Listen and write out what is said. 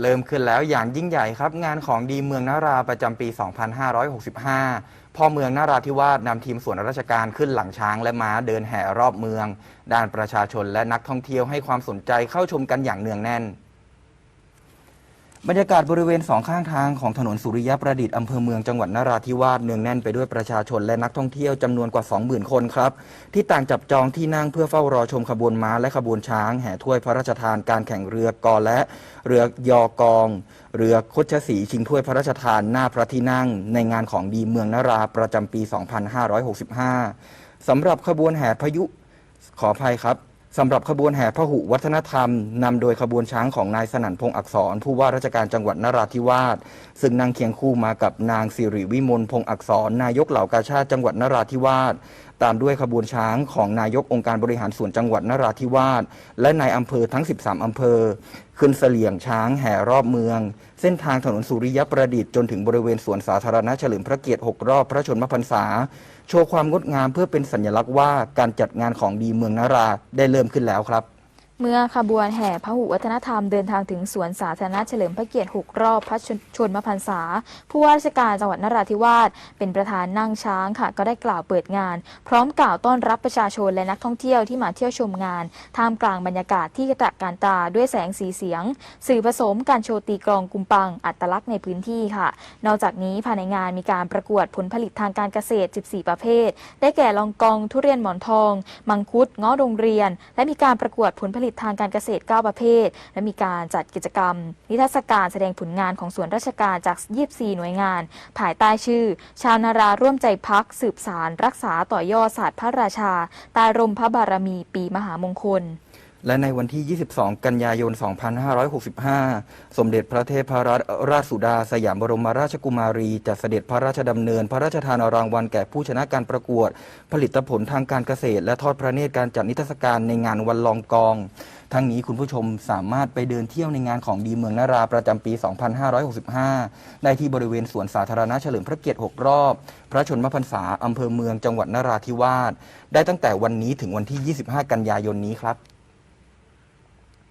เริ่มขึ้นแล้วอย่างยิ่งใหญ่ครับ งานของดีเมืองนาราประจำปี 2565 พ่อเมืองนาราธิวาสนำทีมส่วนราชการขึ้นหลังช้างและม้าเดินแห่รอบเมือง ด้านประชาชนและนักท่องเที่ยวให้ความสนใจเข้าชมกันอย่างเนืองแน่น บรรยากาศบริเวณสองข้างทางของถนนสุริยประดิษฐ์อำเภอเมืองจังหวัดนราธิวาสเนืองแน่นไปด้วยประชาชนและนักท่องเที่ยวจำนวนกว่า 20,000 คนครับ ที่ต่างจับจองที่นั่งเพื่อเฝ้ารอชมขบวนม้าและขบวนช้าง แห่ถ้วยพระราชทานการแข่งเรือกอและ เรือยอกอง เรือคดชสีชิงถ้วยพระราชทานหน้าพระที่นั่ง ในงานของดีเมืองนาราประจำปี 2565สำหรับขบวนแห่พายุขออภัยครับ สำหรับขบวนแห่พหุวัฒนธรรมนำโดยขบวนช้างของนายสนั่นพงษ์อักษร ผู้ว่าราชการจังหวัดนราธิวาสซึ่งนั่งเคียงคู่มากับนางสิริวิมลพงษ์อักษร นายกเหล่ากาชาติจังหวัดนราธิวาส ตามด้วยขบวนช้างของนายกองค์การบริหารส่วนจังหวัดนราธิวาสและนายอำเภอทั้ง 13 อำเภอ ขึ้นเสลี่ยงช้างแห่รอบเมือง เส้นทางถนนสุริยประดิษฐ์จนถึงบริเวณสวนสาธารณะเฉลิมพระเกียรติ 6 รอบพระชนมพรรษา โชว์ความงดงามเพื่อเป็นสัญลักษณ์ว่าการจัดงานของดีเมืองนาราได้เริ่มขึ้นแล้วครับ เมื่อขบวนแห่พหุวัฒนธรรมเดินทางถึงสวนสาธารณะเฉลิมพระเกียรติ 6 รอบพระชนมพรรษา ผู้ว่าราชการจังหวัดนราธิวาสเป็นประธานนั่งช้างค่ะ ก็ได้กล่าวเปิดงาน พร้อมกล่าวต้อนรับประชาชนและนักท่องเที่ยวที่มาเที่ยวชมงาน ท่ามกลางบรรยากาศที่กระตระการตาด้วยแสงสีเสียง สื่อผสมการโชว์ตีกลองกุมปัง อัตลักษณ์ในพื้นที่ค่ะ นอกจากนี้ภายในงานมีการประกวดผลผลิตทางการเกษตร 14 ประเภท ได้แก่ลองกองทุเรียนหมอนทอง มังคุดงาะโรงเรียน และมีการประกวดผลผลิตทางการเกษตร 9 ประเภท และมีการจัดกิจกรรม นิทรรศการแสดงผลงานของส่วนราชการจาก 24 หน่วยงาน ภายใต้ชื่อ ชาวนาราร่วมใจพัก สืบสาร รักษาต่อยอดศาสตร์พระราชา ตายรมพระบารมีปีมหามงคล และในวันที่ 22 กันยายน 2565 สมเด็จพระเทพรัตนราชสุดาสยามบรมราชกุมารีจะเสด็จพระราชดำเนิน พระราชทานรางวัลแก่ผู้ชนะการประกวด ผลิตผลทางการเกษตร และทอดพระเนตรการจัดนิทรรศการในงานวันลองกอง ทั้งนี้คุณผู้ชมสามารถไปเดินเที่ยวในงานของดีเมืองนาราประจำปี 2565 ได้ที่บริเวณสวนสาธารณะเฉลิมพระเกียรติ 6 รอบ พระชนมพรรษาอำเภอเมืองจังหวัดนราธิวาสได้ตั้งแต่วันนี้ถึงวันที่ 25 กันยายนนี้ครับ